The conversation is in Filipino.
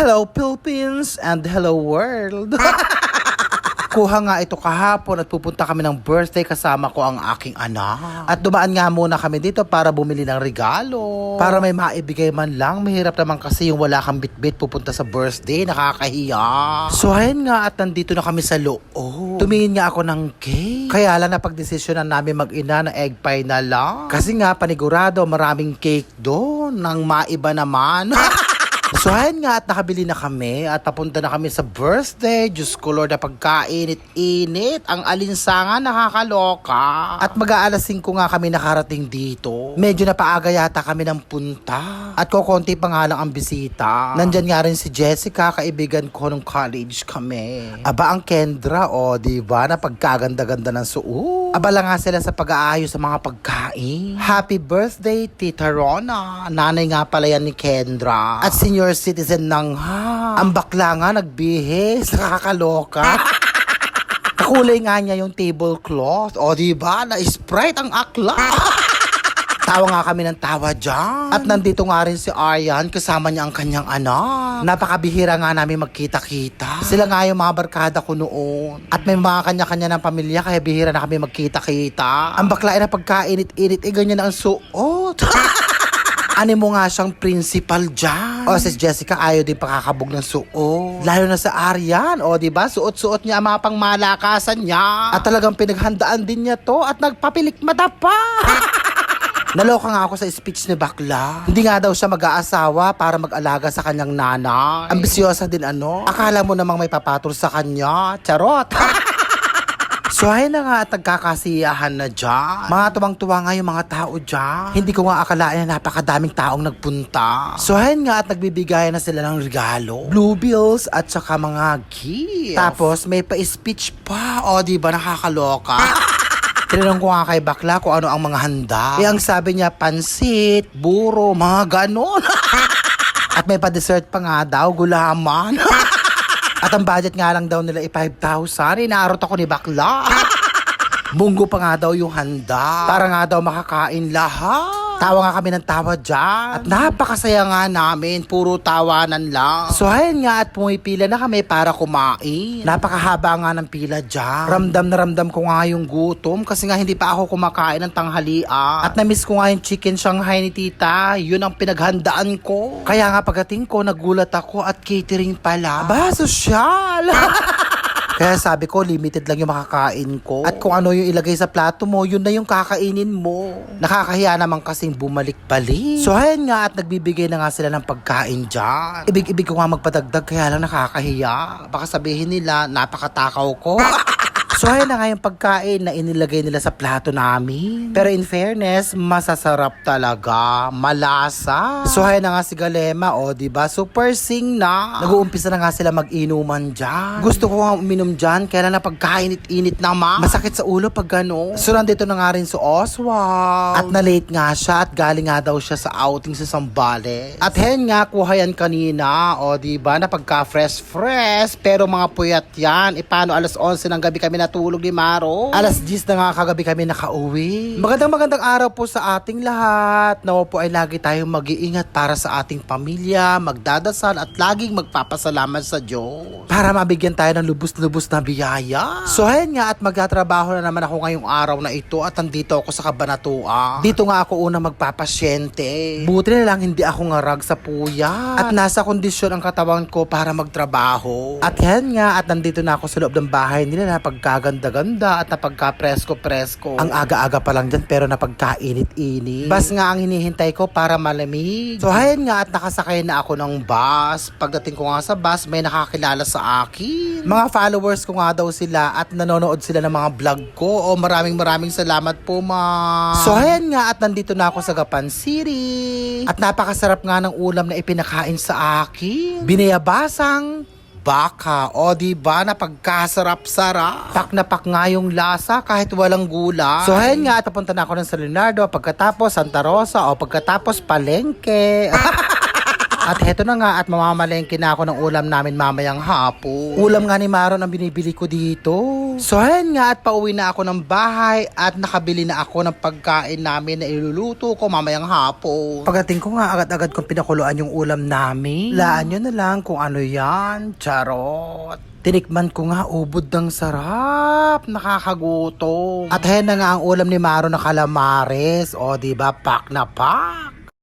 Hello Philippines and hello world. Kuha nga ito kahapon at pupunta kami ng birthday kasama ko ang aking anak. At dumaan nga muna kami dito para bumili ng regalo. Para may maibigay man lang. Mahirap naman kasi yung wala kang bitbit pupunta sa birthday. Nakakahiya. So ayun nga at nandito na kami sa loob. Tumingin nga ako ng cake. Kaya lang napagdesisyonan namin mag-ina na egg pie na lang. Kasi nga panigurado maraming cake doon. Nang maiba naman. So ayun nga at nakabili na kami at papunta na kami sa birthday. Diyos ko Lord na pagkainit-init. Ang alinsangan nakakaloka. At mag-aalas 5 nga kami nakarating dito. Medyo napaaga yata kami ng punta. At kukonti pa nga lang ang bisita. Nandyan nga rin si Jessica, kaibigan ko nung college kami. Aba ang Kendra, o oh, di ba na pagkaganda-ganda ng suot. Abala nga sila sa pag-aayos sa mga pagkain. Happy birthday, Tita Rona. Nanay nga pala yan ni Kendra. At senior citizen ng ha. Ang bakla nga nagbihis. Nakakaloka. Kakulay nga niya yung tablecloth. O di ba na Sprite ang akla. Tawa nga kami ng tawa dyan. At nandito nga rin si Aryan, kasama niya ang kanyang anak. Napakabihira nga namin magkita-kita. Sila nga yung mga barkada ko noon. At may mga kanya-kanya ng pamilya, kaya bihira na kami magkita-kita. Ang bakla ay na pagkainit-init, eh ganyan ang suot. Ano mo nga siyang principal dyan. O si Jessica ayaw din pakakabog ng suot. Lalo na sa Aryan. O di ba suot-suot niya ang mga pangmalakasan niya. At talagang pinaghandaan din niya to at nagpapilik mata pa. Naloka nga ako sa speech ni Bakla. Hindi nga daw siya mag-aasawa para mag-alaga sa kanyang nanay. Ambisyosa din ano. Akala mo namang may papatol sa kanya. Charot. So ayun na nga at nagkakasiyahan na dyan. Mga tuwang-tuwa nga yung mga tao dyan. Hindi ko nga akalain na napakadaming taong nagpunta. So ayun nga at nagbibigay na sila ng regalo. Blue bills at saka mga gifts. Tapos may pa-speech pa. O di ba nakakaloka? Tinanong ko nga kay Bakla kung ano ang mga handa. Eh, ang sabi niya, pansit, buro, mga ganon. At may pa-dessert pa nga daw, gulaman. At ang budget nga lang daw nila ay 5,000. Inaarot ako ni Bakla. Munggo pa nga daw yung handa. Para nga daw makakain lahat. Tawa nga kami ng tawa dyan. At napakasaya nga namin. Puro tawanan lang. So ayun nga at pumipila na kami para kumain. Napakahaba nga ng pila dyan. Ramdam na ramdam ko nga yung gutom. Kasi nga hindi pa ako kumakain ng tanghalian. At namiss ko nga yung chicken Shanghai ni tita. Yun ang pinaghandaan ko. Kaya nga pagdating ko, nagulat ako at catering pala. Aba, sosyal! Kaya sabi ko, limited lang yung makakain ko. At kung ano yung ilagay sa plato mo, yun na yung kakainin mo. Nakakahiya naman kasing bumalik-balik. So ayan nga at nagbibigay na nga sila ng pagkain dyan. Ibig-ibig ko nga magpadagdag kaya lang nakakahiya. Baka sabihin nila, napakatakaw ko. So ayan na nga yung pagkain na inilagay nila sa plato namin. Pero in fairness, masasarap talaga. Malasa. So ayan na nga si Galema, o oh, di ba Super sing na. Nag-uumpisa na nga sila mag-inuman dyan. Gusto ko nga uminom dyan, kaya na pagkainit-init naman. Masakit sa ulo pag gano'n. So nandito na nga rin si Oswald. At na-late nga siya at galing nga daw siya sa outing sa Sambales. At hen nga, kuha yan kanina. O di ba na pagka fresh-fresh. Pero mga puyat yan. E paano alas 11 ng gabi kami natulog ni Maro? Alas 10 na nga kagabi kami nakauwi. Magandang magandang araw po sa ating lahat. Nawa po ay lagi tayong mag-iingat para sa ating pamilya, magdadasal at laging magpapasalamat sa Diyos. Para mabigyan tayo ng lubos-lubos na biyaya. So ayan nga at magtatrabaho na naman ako ngayong araw na ito at nandito ako sa Kabanatuan. Dito nga ako unang magpapasyente. Buti na lang hindi ako ngarag sa puya. At nasa kondisyon ang katawan ko para magtrabaho. At yan nga at nandito na ako sa loob ng bahay nila na pagkaganda-ganda at napagka-presko-presko. Ang aga-aga pa lang dyan pero napagkainit-init. Bas nga ang hinihintay ko para malamig. So ayan nga at nakasakay na ako ng bus. Pagdating ko nga sa bus may nakakilala sa akin. Mga followers ko nga daw sila at nanonood sila ng mga vlog ko. O maraming maraming salamat po ma. So ayan nga at nandito na ako sa Gapan City. At napakasarap nga ng ulam na ipinakain sa akin. Binayabasang baka. O di ba na pagkasarap-sarap. Pak na pak nga yung lasa kahit walang gula. So ayan nga at papunta na ako ng San Leonardo pagkatapos Santa Rosa o pagkatapos Palengke. at heto na nga at mamamalengke na ako ng ulam namin mamayang hapon. Ulam nga ni Maron ang binibili ko dito. So ayan nga at pauwi na ako ng bahay at nakabili na ako ng pagkain namin na iluluto ko mamayang hapon. Pagdating ko nga agad-agad kong pinakuluan yung ulam namin. Laan nyo na lang kung ano yan. Charot. Tinikman ko nga, ubod ng sarap. Nakakagutom. At ayan na nga ang ulam ni Maro na kalamares. O, di ba Pak na pak.